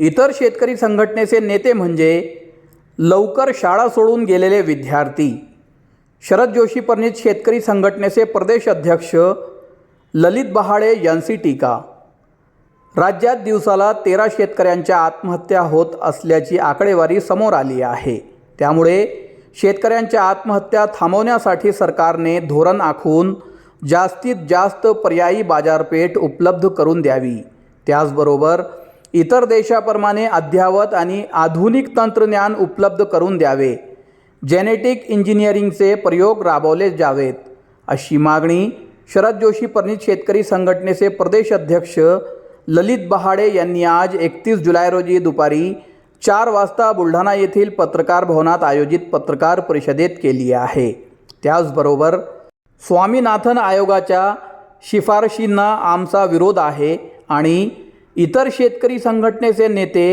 इतर शेतकरी संघटनेचे नेते म्हणजे लवकर शाळा सोडून गेलेले विद्यार्थी. शरद जोशी परिणित शेतकरी संघटनेचे प्रदेश अध्यक्ष ललित बहाडे यांची टीका. राज्यात दिवसाला तेरा शेतकऱ्यांच्या आत्महत्या होत असल्याची आकडेवारी समोर आली आहे. त्यामुळे शेतकऱ्यांच्या आत्महत्या थांबवण्यासाठी सरकारने धोरण आखून जास्तीत जास्त पर्यायी बाजारपेठ उपलब्ध करून द्यावी. त्याचबरोबर इतर देशाप्रमाणे अद्ययावत आणि आधुनिक तंत्रज्ञान उपलब्ध करून द्यावे. जेनेटिक इंजिनिअरिंगचे प्रयोग राबवले जावेत. अशी मागणी शरद जोशी परिणित शेतकरी संघटनेचे प्रदेश अध्यक्ष ललित बहाडे यांनी आज एकतीस जुलै रोजी दुपारी चार वाजता बुलढाणा येथील पत्रकार भवनात आयोजित पत्रकार परिषदेत केली आहे. त्याचबरोबर स्वामीनाथन आयोगाच्या शिफारशींना आमचा विरोध आहे आणि इतर शेतकरी संघटनेचे नेते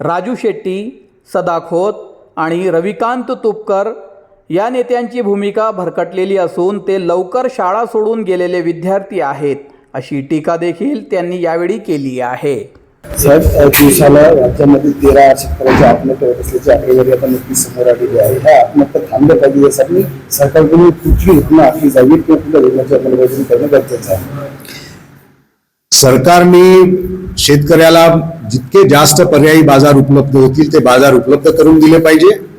राजू शेट्टी सदा खोत आणि रविकांत तुपकर या नेत्यांची भूमिका भरकटलेली असून ते लवकर शाळा सोडून गेलेले विद्यार्थी आहेत अशी टीका देखील त्यांनी यावेळी केली आहे. साहेब दिवसाला राज्यामध्ये तेरा शेतकऱ्यांची आत्महत्या होत असल्याची आकडेवारी आता नक्कीच समोर आलेली आहे. ह्या आत्महत्या थांबल्या पाहिजे यासाठी सरकारकडून कुठली घटना आखली जावी किंवा कुठल्या धोरणाची अंमलबजावणी करणं गरजेचं आहे? सरकारने शेतकऱ्याला जितके जास्त पर्यायी बाजार उपलब्ध होतील ते बाजार उपलब्ध करून दिले पाहिजे.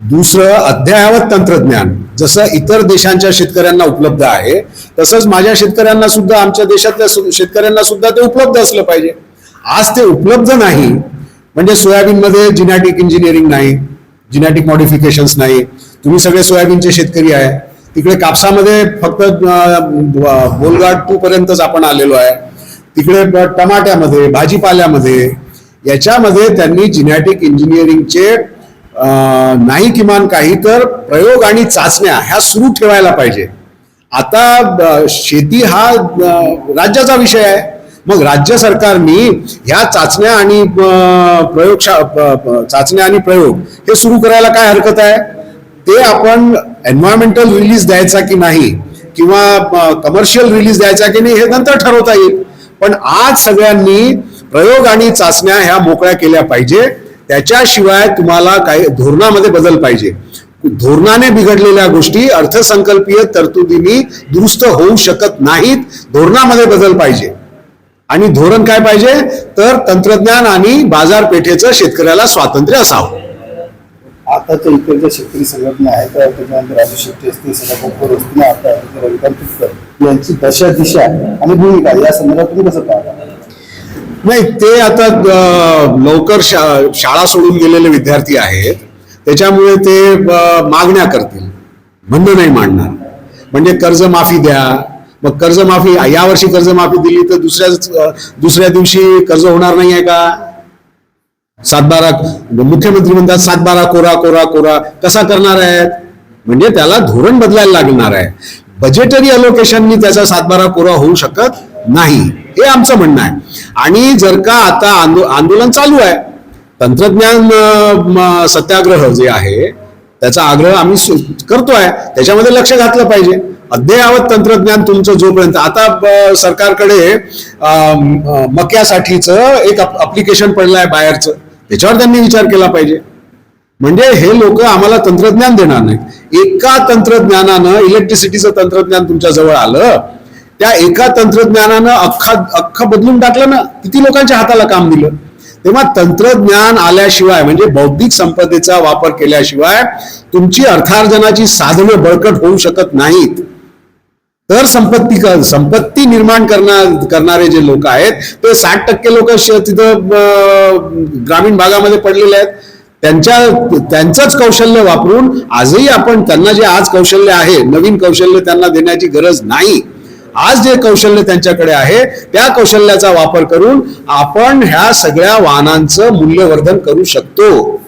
दुसरं अद्ययावत तंत्रज्ञान. जसं इतर देशांच्या शेतकऱ्यांना उपलब्ध आहे तसंच माझ्या शेतकऱ्यांना सुद्धा आमच्या देशातल्या सु- शेतकऱ्यांना सुद्धा ते उपलब्ध असलं पाहिजे. आज ते उपलब्ध नाही म्हणजे सोयाबीनमध्ये जिनॅटिक इंजिनिअरिंग नाही जिनॅटिक मॉडिफिकेशन्स नाही. तुम्ही सगळे सोयाबीनचे शेतकरी आहे. तिकडे कापसामध्ये फक्त अं, बोलगाट टू पर्यंतच आपण आलेलो आहे. तिकडे टमाट्यामध्ये भाजीपाल्यामध्ये याच्यामध्ये त्यांनी जिनॅटिक इंजिनिअरिंगचे नाही किमान काही तर प्रयोग आणि चाचण्या ह्या सुरू ठेवायला पाहिजे. आता शेती हा राज्याचा विषय आहे. मग राज्य सरकारनी ह्या चाचण्या आणि प्रयोगशा चाचण्या आणि प्रयोग हे सुरू करायला काय हरकत आहे? ते आपण एन्व्हायरमेंटल रिलीज द्यायचा की नाही? किंवा कमर्शियल रिलीज द्यायचा की नाही हे नंतर ठरवता येईल. पण आज सगळ्यांनी प्रयोग आणि चाचण्या ह्या मोकळ्या केल्या पाहिजे. त्याच्याशिवाय तुम्हाला काही धोरणामध्ये बदल पाहिजे. धोरणाने बिघडलेल्या गोष्टी अर्थसंकल्पीय तरतुदींनी दुरुस्त होऊ शकत नाहीत. धोरणामध्ये बदल पाहिजे. आणि धोरण काय पाहिजे? तर तंत्रज्ञान आणि बाजारपेठेचं शेतकऱ्याला स्वातंत्र्य असावं. आताच्या इतर ज्या शेतकरी संघटना आहेत त्याच्यानंतर राजू शेट्टी असतील सदाभाऊ असतील आता रविकांत तुपकर यांची दशा दिशा आणि भूमिका या संदर्भात तुम्ही कसं पाहता? नाही ते आता लवकर शा- शाळा सोडून गेलेले विद्यार्थी आहेत. त्याच्यामुळे ते मागण्या करतील. म्हणणं नाही मांडणार. म्हणजे कर्जमाफी द्या. मग कर्जमाफी यावर्षी कर्जमाफी दिली तर दुसऱ्याच दुसऱ्या दिवशी कर्ज होणार नाही आहे का? सातबारा मुख्यमंत्री म्हणतात सातबारा कोरा कोरा कोरा. कसा करणार आहेत म्हणजे त्याला धोरण बदलायला लागणार आहे. बजेटरी अलोकेशननी त्याचा सातबारा कोरा होऊ शकत नाही. हे आमचं म्हणणं आहे. आणि जर का आता आंदो आंदोलन चालू आहे तंत्रज्ञान सत्याग्रह जे आहे त्याचा आग्रह आम्ही सु- करतोय. त्याच्यामध्ये लक्ष घातलं पाहिजे. अद्ययावत तंत्रज्ञान तुमचं जोपर्यंत आता सरकारकडे मक्यासाठीचं एक अप्लिकेशन पडलं आहे बाहेरचं. याच्यावर त्यांनी विचार केला पाहिजे. म्हणजे हे लोक आम्हाला तंत्रज्ञान देणार नाहीत. एका तंत्रज्ञानानं इलेक्ट्रिसिटीचं तंत्रज्ञान तुमच्या जवळ आलं त्या एका तंत्रज्ञानानं अख्खा अख्खा बदलून टाकलं ना किती लोकांच्या हाताला काम दिलं. तेव्हा तंत्रज्ञान आल्याशिवाय म्हणजे बौद्धिक संपदेचा वापर केल्याशिवाय तुमची अर्थार्जनाची साधनं बळकट होऊ शकत नाहीत. तर संपत्ती कर संपत्ती निर्माण करणार करणारे जे लोक आहेत ते साठ टक्के लोक तिथं ग्रामीण भागामध्ये पडलेले आहेत. त्यांच्या त्यांचंच कौशल्य वापरून आजही आपण त्यांना जे आज कौशल्य आहे नवीन कौशल्य त्यांना देण्याची गरज नाही. आज जे कौशल्य त्यांच्याकडे आहे त्या कौशल्याचा वापर करून आपण ह्या सगळ्या वाहनांचं मूल्यवर्धन करू शकतो.